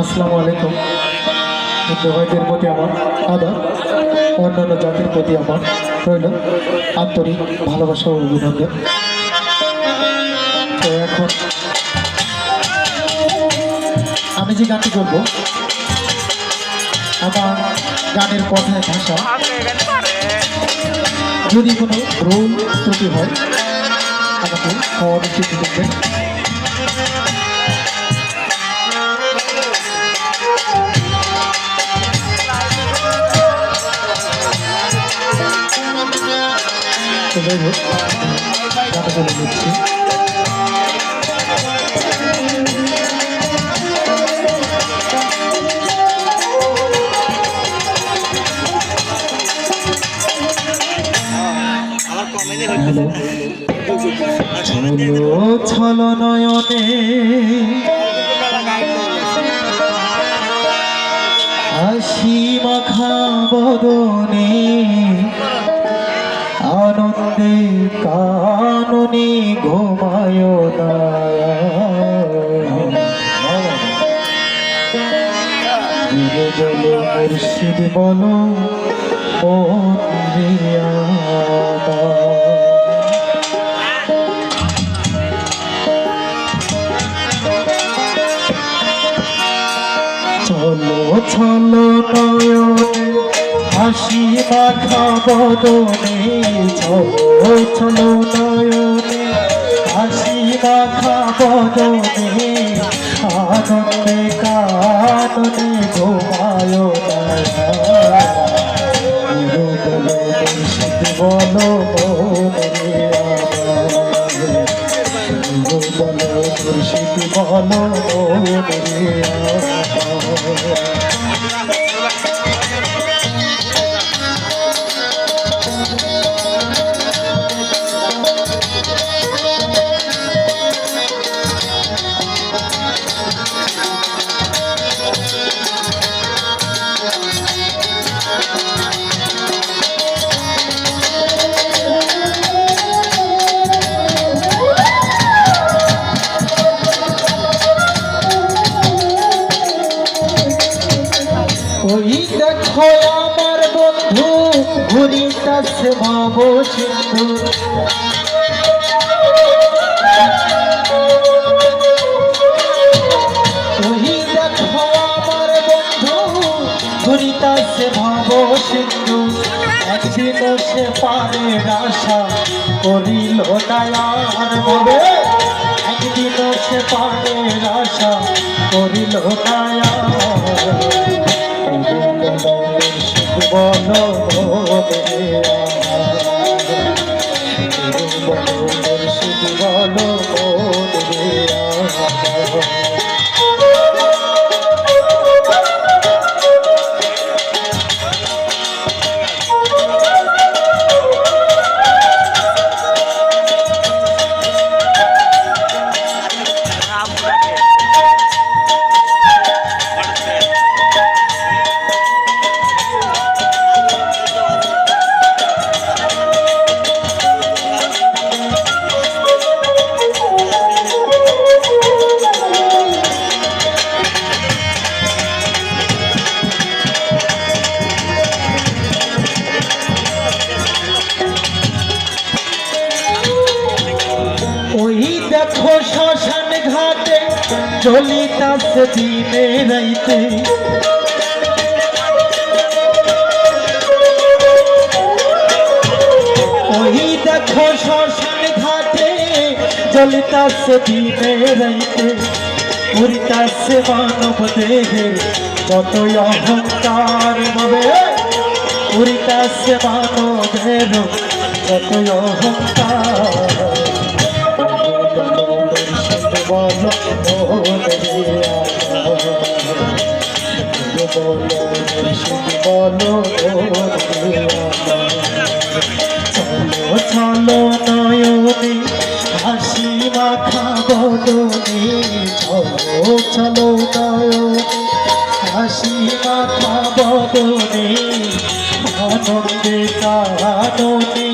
আসসালামু আলাইকুম। হিন্দু ভাইদের প্রতি আমার আদা অন্যান্য জাতির প্রতি আমার রইল আন্তরিক ভালোবাসা ও অভিনন্দন। তো এখন আমি যে গানটি করব, আমার গানের কথায় ভাষা। যদি কোনো ভুল ত্রুটি হয়, আমাকে খাওয়ার চিঠি দেবেন তো যাই হোক গানটা বলে দিচ্ছি ছল নয়নে হাসি মাখা বদনে আনন্দে কাননে ঘুমায় জলে মুর্শিদ বলো মন্দিয়া চলো চলো নয়নে হাসি মাখা বদনে চলো চলো নয়নে। হাসি মাখা বদনে আনন্দে কাননে ঘুমায় বলো বলো মুর্শিদ বলো ওই দেখো আমার বন্ধু, ঘুরিতাছে ভাব সিন্ধু ওই দেখো আমার বন্ধু, ঘুরিতাছে ভাব সিন্ধু একদিন সে পারে আশা করিল দয়ার ভাবে। একদিন সে পারে আশা করিল দয়ার বলো শুধু দেখো শ্মশান ঘাটে চলিতাছে দিনে রাইতে। ওই দেখো শ্মশান ঘাটে চলিতাছে দিনে রাইতে। উড়িতাছে মানব দেহে কত অহংকার ভাবে উড়িতাছে মানব দেহ কত অহংকার চলো চলো নয়নে হাসি মাখা বদনে চলো চলো নয়নে হাসি মাখা বদনে আনন্দে কাননে